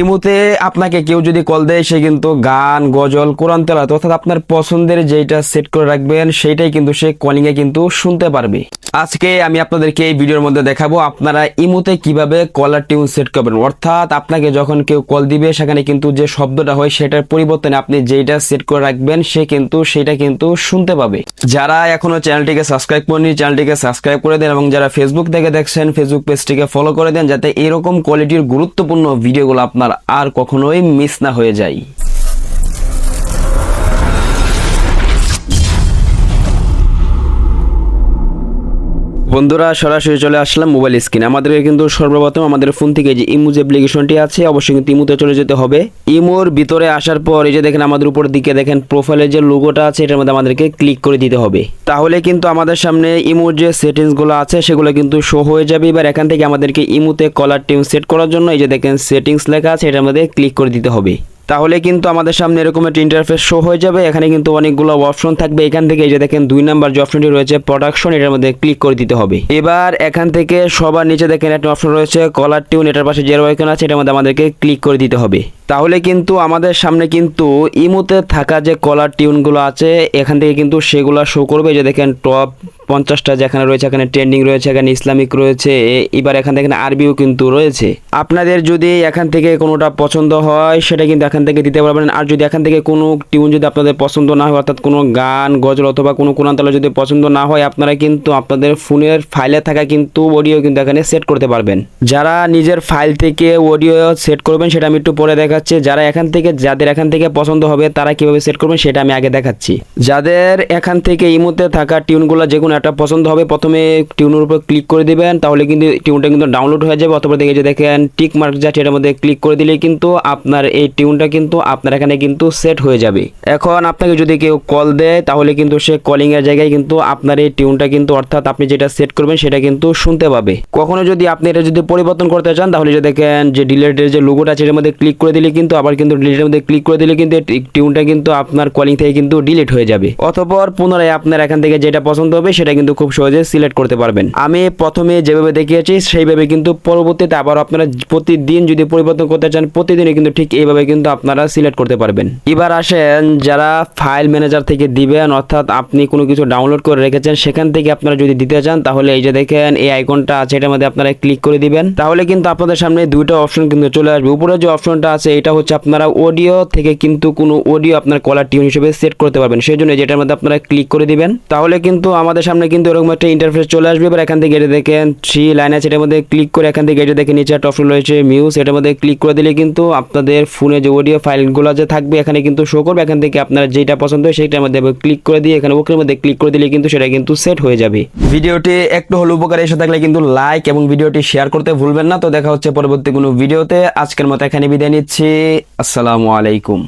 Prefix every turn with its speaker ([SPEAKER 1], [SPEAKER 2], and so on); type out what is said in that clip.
[SPEAKER 1] ইমুতে আপনাকে কেউ যদি কল দেয়, সে কিন্তু গান, গজল, কোরআন তেলাত অর্থাৎ আপনার পছন্দের যেটা সেট করে রাখবেন, সেইটাই কিন্তু সে কলিং এ কিন্তু শুনতে পারবে। আজকে আমি আপনাদেরকে এই ভিডিওর মধ্যে দেখাবো আপনারা ইমুতে কীভাবে কলার টিউন সেট করবেন। অর্থাৎ আপনাকে যখন কেউ কল দিবে, সেখানে কিন্তু যে শব্দটা হয়, সেটার পরিবর্তনে আপনি যেটা সেট করে রাখবেন, সে কিন্তু সেটা কিন্তু শুনতে পাবে। যারা এখনও চ্যানেলটিকে সাবস্ক্রাইব করেনি চ্যানেলটিকে সাবস্ক্রাইব করে দেন এবং যারা ফেসবুক থেকে দেখছেন ফেসবুক পেজটিকে ফলো করে দেন, যাতে এরকম কোয়ালিটির গুরুত্বপূর্ণ ভিডিওগুলো আপনার আর কখনোই মিস না হয়ে যায় বন্ধুরা, সরাসরি চলে আসলাম মোবাইল স্ক্রিন আমাদেরকে কিন্তু সর্বপ্রথম আমাদের ফোন থেকে যে ইমু যে অ্যাপ্লিকেশনটি আছে, অবশ্যই কিন্তু ইমুতে চলে যেতে হবে। ইমোর ভিতরে আসার পর এই যে দেখেন আমাদের উপর দিকে দেখেন প্রোফাইলের যে লোগোটা আছে, এটার মধ্যে আমাদেরকে ক্লিক করে দিতে হবে। তাহলে কিন্তু আমাদের সামনে ইমোর যে সেটিংসগুলো আছে, সেগুলো কিন্তু শো হয়ে যাবে। এবার এখান থেকে আমাদেরকে ইমুতে কলার টিউন সেট করার জন্য এই যে দেখেন সেটিংস লেখা আছে, এটার মধ্যে ক্লিক করে দিতে হবে। তাহলে কিন্তু আমাদের সামনে এরকম একটা ইন্টারফেস শো হয়ে যাবে। এখানে কিন্তু অনেকগুলো অপশন থাকবে। এখান থেকে এই যে দেখেন দুই নাম্বার যে অপশনটি রয়েছে প্রোডাকশন এটার মধ্যে ক্লিক করে দিতে হবে। এবার এখান থেকে সবার নিচে দেখেন একটা অপশন রয়েছে কলার টিউন এটার পাশে যে আইকন আছে, এটার মধ্যে আমাদেরকে ক্লিক করে দিতে হবে। তাহলে কিন্তু আমাদের সামনে কিন্তু ইমুতে থাকা যে কলার টিউনগুলো আছে, এখান থেকে কিন্তু সেগুলো শো করবে। যে দেখেন টপ পঞ্চাশটা যেখানে রয়েছে, এখানে ট্রেন্ডিং রয়েছে, এখানে ইসলামিক রয়েছে এবার এখান থেকে আরবিও কিন্তু রয়েছে। আপনাদের যদি এখান থেকে কোনোটা পছন্দ হয়, সেটা কিন্তু এখান থেকে দিতে পারবেন। আর যদি এখান থেকে কোনো টিউন যদি আপনাদের পছন্দ না হয়, অর্থাৎ কোনো গান, গজল অথবা কোনো কোরআন তালা যদি পছন্দ না হয়, আপনারা কিন্তু আপনাদের ফোনের ফাইলে থাকা কিন্তু অডিও কিন্তু এখানে সেট করতে পারবেন। যারা নিজের ফাইল থেকে অডিও সেট করবেন, সেটা আমি একটু পরে দেখাচ্ছি। যারা এখান থেকে, যাদের এখান থেকে পছন্দ হবে, তারা কীভাবে সেট করবেন, সেটা আমি আগে দেখাচ্ছি। যাদের এখান থেকে ইমোতে থাকা টিউনগুলো যে কোনো একটা পছন্দ হবে, প্রথমে টিউনের উপর ক্লিক করে দিবেন, তাহলে কিন্তু টিউনটা কিন্তু ডাউনলোড হয়ে যাবে, অথবা দেখে যে দেখেন টিক মার্ক যাচ্ছে, এটার মধ্যে ক্লিক করে দিলে কিন্তু আপনার এই টিউনটা কিন্তু আপনার এখানে কিন্তু সেট হয়ে যাবে। এখন আপনাকে যদি কেউ কল দেয়, তাহলে কিন্তু সে কলিং এর জায়গায় কিন্তু আপনার এই টিউনটা কিন্তু অর্থাৎ আপনি যেটা সেট করবেন, সেটা কিন্তু শুনতে পাবে। কখনো যদি আপনি এটা যদি পরিবর্তন করতে চান, তাহলে যে দেখেন যে ডিলেটের যে লোগোটা আছে এর মধ্যে ক্লিক করে দিলে কিন্তু, আবার কিন্তু ডিলেটের মধ্যে ক্লিক করে দিলে কিন্তু টিউনটা কিন্তু আপনার কলিং থেকে কিন্তু ডিলিট হয়ে যাবে। অথবা পুনরায় আপনার এখান থেকে যেটা পছন্দ হবে, সেটা কিন্তু খুব সহজে সিলেক্ট করতে পারবেন। আমি প্রথমে যেভাবে দেখিয়েছি, সেইভাবে কিন্তু পরবর্তীতে আবার আপনারা প্রতিদিন যদি পরিবর্তন করতে চান, প্রতিদিনই কিন্তু ঠিক এইভাবে কিন্তু আপনারা সিলেক্ট করতে পারবেন। এবার আসেন যারা ফাইল ম্যানেজার থেকে দিবেন, অর্থাৎ আপনি কোনো কিছু ডাউনলোড করে রেখেছেন, সেখান থেকে আপনারা যদি দিতে চান, তাহলে এই যে দেখেন, এই আইকনটা আছে, এটার মধ্যে আপনারা ক্লিক করে দিবেন। তাহলে কিন্তু আপনাদের সামনে দুইটা অপশন কিন্তু চলে আসবে। উপরে যে অপশনটা আছে, এটা হচ্ছে আপনারা অডিও থেকে কিন্তু কোনো অডিও আপনার কলার টিউন হিসেবে সেট করতে পারবেন। সেই জন্য যেটার মধ্যে আপনারা ক্লিক করে দিবেন। তাহলে কিন্তু আমাদের সামনে কিন্তু এরকম একটা ইন্টারফেস চলে আসবে। এবার এখান থেকে এটা দেখেন থ্রি লাইন আছে, এটার মধ্যে ক্লিক করে এখান থেকে এটা দেখে নিচে একটা অপশন রয়েছে মিউজ এটার মধ্যে ক্লিক করে দিলে কিন্তু আপনাদের ফোনে যে অডিও ফাইলগুলো যে থাকবে, এখানে কিন্তু শো করবে। এখান থেকে আপনার যেটা পছন্দ হয় সেইটার মধ্যে ক্লিক করে দিয়ে এখানে ওকের মধ্যে ক্লিক করে দিলে কিন্তু সেটা কিন্তু সেট হয়ে যাবে। ভিডিওটি একটু হলো উপকার এসে থাকলে কিন্তু লাইক এবং ভিডিওটি শেয়ার করতে ভুলবেন না। তো দেখা হচ্ছে পরবর্তী কোনো ভিডিওতে। আজকের মতো এখানে বিদায় নিচ্ছি। আসসালামু আলাইকুম।